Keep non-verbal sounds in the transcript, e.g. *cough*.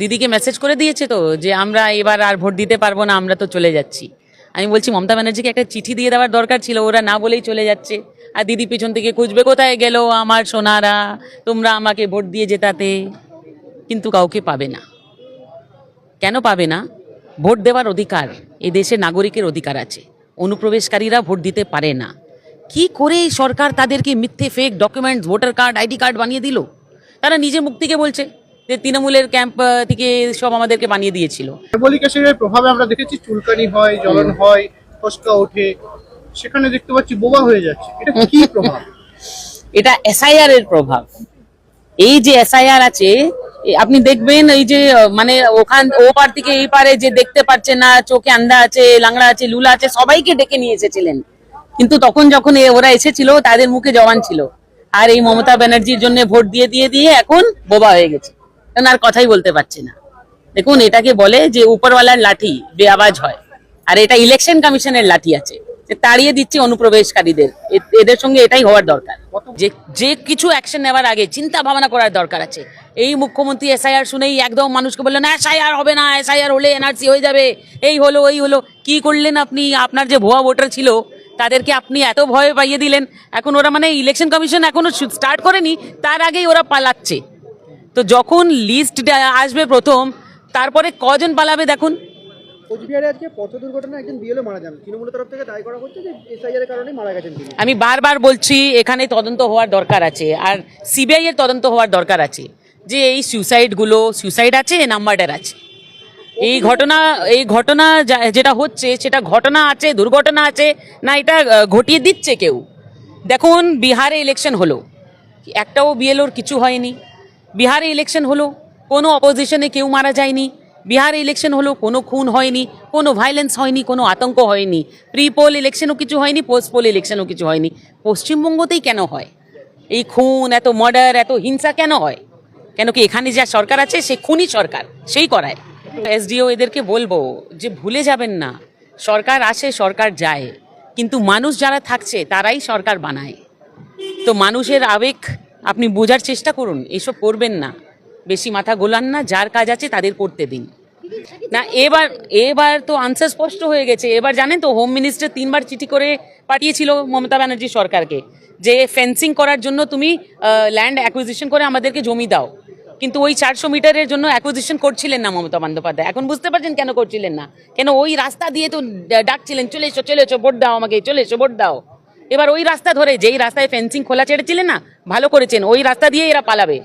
দিদিকে মেসেজ করে দিয়েছে তো, যে আমরা এবার আর ভোট দিতে পারব না, আমরা তো চলে যাচ্ছি। আমি বলছি, মমতা ব্যানার্জিকে একটা চিঠি দিয়ে দেওয়ার দরকার ছিল, ওরা না বলেই চলে যাচ্ছে। আর দিদি পিছন থেকে, খুঁজবে কোথায়? গেল, আমার সোনারা, তোমরা আমাকে ভোট দিয়ে জেতাতে। কিন্তু কাউকে পাবে না। কেন পাবে না? ভোট দেওয়ার অধিকার এ দেশে নাগরিকের অধিকার আছে। অনুপ্রবেশকারীরা ভোট দিতে পারে না। কি করে সরকার তাদেরকে মিথ্যে fake documents voter card ID card বানিয়ে দিল? তারা নিজে মুক্তিকে বলছে। যে তৃণমূলের ক্যাম্প থেকে সব আমাদেরকে বানিয়ে দিয়েছিল। কার্বলিক অ্যাসিডের প্রভাবে আমরা দেখেছি চুলকানি হয় জ্বলন হয় ফসকা ওঠে সেখানে দেখতে পাচ্ছি বোবা হয়ে যাচ্ছে। এটা কি প্রভাব? *laughs* এটা এসআইআর এর প্রভাব। এই যে এসআইআর আছে আপনি দেখবেন এই যে মানে ওখান ও পার থেকে এই পারে যে দেখতে পাচ্ছে না চোখে আন্দা আছে লাংড়া আছে লুলা আছে সবাইকে ডেকে নিয়ে এসেছিলেন। কিন্তু তখন যখন ওরা এসেছিল তাদের মুখে জওয়ান ছিল। আর এই মমতা ব্যানার্জির জন্য ভোট দিয়ে দিয়ে দিয়ে এখন বোবা হয়ে গেছে। কারণ আর কথাই বলতে পারছে না। দেখুন, এটাকে বলে যে উপরওয়ালার লাঠি বেআওয়াজ হয়। আর এটা ইলেকশন কমিশনের লাঠি আছে। তাড়িয়ে দিচ্ছে অনুপ্রবেশকারীদের। এদের সঙ্গে এটাই হওয়ার দরকার। যে যে কিছু অ্যাকশন নেওয়ার আগে চিন্তা ভাবনা করার দরকার আছে। এই মুখ্যমন্ত্রী এসআইআর শুনেই একদম মানুষকে বললেন এসআইআর হবে না এসআইআর হলে এনআরসি হয়ে যাবে। এই হলো এই হলো। কি করলেন আপনি? আপনার যে ভুয়া ভোটার ছিল, তাদেরকে আপনি এত ভয় পাইয়ে দিলেন। এখন ওরা মানে ইলেকশন কমিশন এখনও স্টার্ট করেনি। তার আগেই ওরা পালাচ্ছে। তো যখন লিস্ট আসবে প্রথম তারপরে কজন পালাবে দেখুন। কোচবিহারে আজকে পথ দুর্ঘটনায় একজন বিএলও মারা যান। তৃণমূলের তরফ থেকে দায় করা হচ্ছে যে এসআইআর কারণে মারা গেছেন আমি বারবার বলছি এখানে তদন্ত হওয়ার দরকার আছে আর সিবিআই এর তদন্ত হওয়ার দরকার আছে যে এই সুইসাইডগুলো সুইসাইড আছে না মার্ডার আছে। এই ঘটনা এই ঘটনা যেটা হচ্ছে সেটা ঘটনা আছে দুর্ঘটনা আছে না এটা ঘটিয়ে দিচ্ছে কেউ। দেখুন বিহারে ইলেকশন হলো। একটাও বিএলওর কিছু হয়নি। বিহারে ইলেকশন হলো, কোনো অপোজিশনে কেউ মারা যায়নি। বিহারে ইলেকশন হলো, কোনো খুন হয়নি, কোনো ভাইলেন্স হয়নি, কোনো আতঙ্ক হয়নি। প্রি পোল ইলেকশনও কিছু হয়নি পোস্ট পোল ইলেকশনও কিছু হয়নি। পশ্চিমবঙ্গতেই কেন হয়? এই খুন, এত মার্ডার এত হিংসা কেন হয়? কেন কি এখানে যা সরকার আছে, সে খুনি সরকার, সেই করায়। এসডিও এদেরকে বলব যে ভুলে যাবেন না। সরকার আসে, সরকার যায়। কিন্তু মানুষ যারা থাকছে, তারাই সরকার বানায়। তো মানুষের আবেগ আপনি বোঝার চেষ্টা করুন, এসব করবেন না। বেশি মাথা গোলান না, যার কাজ আছে তাদের করতে দিন। না, এবার এবার তো আনসার স্পষ্ট হয়ে গেছে। এবার জানেন তো হোম মিনিস্টার তিনবার চিঠি করে পাঠিয়েছিল মমতা ব্যানার্জি সরকারকে যে ফেন্সিং করার জন্য তুমি ল্যান্ড অ্যাকুইজিশন করে আমাদেরকে জমি দাও। কিন্তু ওই চারশো মিটারের জন্য অ্যাকুইজিশন করছিলেন না মমতা বন্দ্যোপাধ্যায়। এখন বুঝতে পারছেন কেন করছিলেন না? কেন ওই রাস্তা দিয়ে তো ডাকছিলেন, চলে এসো চলে এসো, ভোট দাও আমাকে, চলে এসো, ভোট দাও। এবার ওই রাস্তা ধরে, যেই রাস্তায় ফেন্সিং খোলা ছেড়েছিলেন না, ভালো করেছেন, ওই রাস্তা দিয়ে এরা পালাবে।